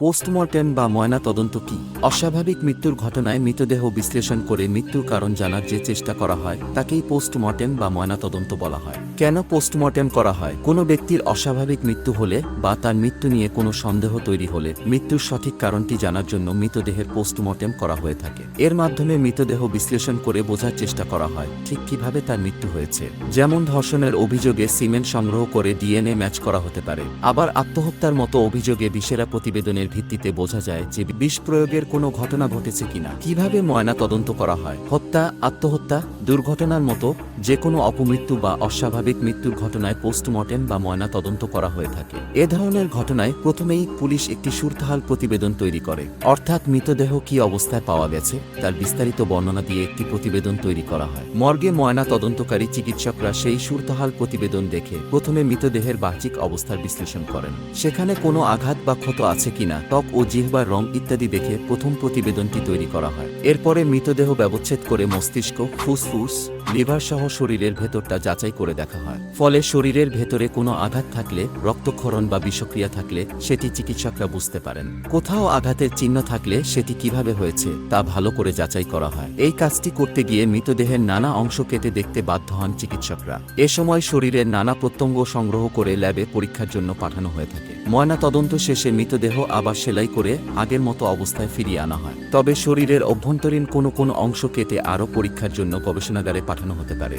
Postmortem বা ময়না তদন্ত কি? অস্বাভাবিক মৃত্যুর ঘটনায় মৃতদেহ বিশ্লেষণ করে মৃত্যুর কারণ জানার যে চেষ্টা করা হয়, তাকেই পোস্টমর্টেম বা ময়না তদন্ত বলা হয়। কেন পোস্টমর্টেম করা হয়? কোনো ব্যক্তির অস্বাভাবিক মৃত্যু হলে বা তার মৃত্যু নিয়ে কোনো সন্দেহ তৈরি হলে মৃত্যুর সঠিক কারণটি জানার জন্য মৃতদেহের পোস্টমর্টেম করা হয়ে থাকে। এর মাধ্যমে মৃতদেহ বিশ্লেষণ করে বোঝার চেষ্টা করা হয়, ঠিক কীভাবে তার মৃত্যু হয়েছে। যেমন ধর্ষণের অভিযোগে সিমেন্ট সংগ্রহ করে ডিএনএ ম্যাচ করা হতে পারে। আবার আত্মহত্যার মতো অভিযোগে বিশেরা প্রতিবেদনের ভিত্তিতে বোঝা যায় যে বিষ প্রয়োগের কোনো ঘটনা ঘটেছে কিনা। কীভাবে ময়না তদন্ত করা হয়? হত্যা, আত্মহত্যা? দুর্ঘটনার মতো যে কোনো অপমৃত্যু বা অস্বাভাবিক মৃত্যুর ঘটনায় পোস্টমর্টেম বা ময়না তদন্ত করা হয়ে থাকে। এ ধরনের ঘটনায় প্রথমেই পুলিশ একটি সুরতাহাল প্রতিবেদন তৈরি করে। অর্থাৎ মৃতদেহ কি অবস্থায় পাওয়া গেছে, তার বিস্তারিত বর্ণনা দিয়ে একটি প্রতিবেদন তৈরি করা হয়। মর্গে ময়না তদন্তকারী চিকিৎসকরা সেই সুরতাহাল প্রতিবেদন দেখে প্রথমে মৃতদেহের বাহ্যিক অবস্থার বিশ্লেষণ করেন। সেখানে কোনো আঘাত বা ক্ষত আছে কিনা, ত্বক ও জিহ্বার রং ইত্যাদি দেখে প্রথম প্রতিবেদনটি তৈরি করা হয়। এরপরে মৃতদেহ ব্যবচ্ছেদ করে মস্তিষ্ক, ফুসফুস Terus, লিভার সহ শরীরের ভেতরটা যাচাই করে দেখা হয়। ফলে শরীরের ভেতরে কোনো আঘাত থাকলে, রক্তক্ষরণ বা বিষক্রিয়া থাকলে সেটি চিকিৎসকরা বুঝতে পারেন। কোথাও আঘাতের চিহ্ন থাকলে সেটি কীভাবে হয়েছে তা ভালো করে যাচাই করা হয়। এই কাজটি করতে গিয়ে মৃতদেহের নানা অংশ কেটে দেখতে বাধ্য হন চিকিৎসকরা। এ সময় শরীরের নানা প্রত্যঙ্গ সংগ্রহ করে ল্যাবে পরীক্ষার জন্য পাঠানো হয়ে থাকে। ময়না তদন্ত শেষে মৃতদেহ আবার সেলাই করে আগের মতো অবস্থায় ফিরিয়ে আনা হয়। তবে শরীরের অভ্যন্তরীণ কোনো কোনো অংশ কেটে আরও পরীক্ষার জন্য গবেষণাগারে পাঠানো হতে পারে।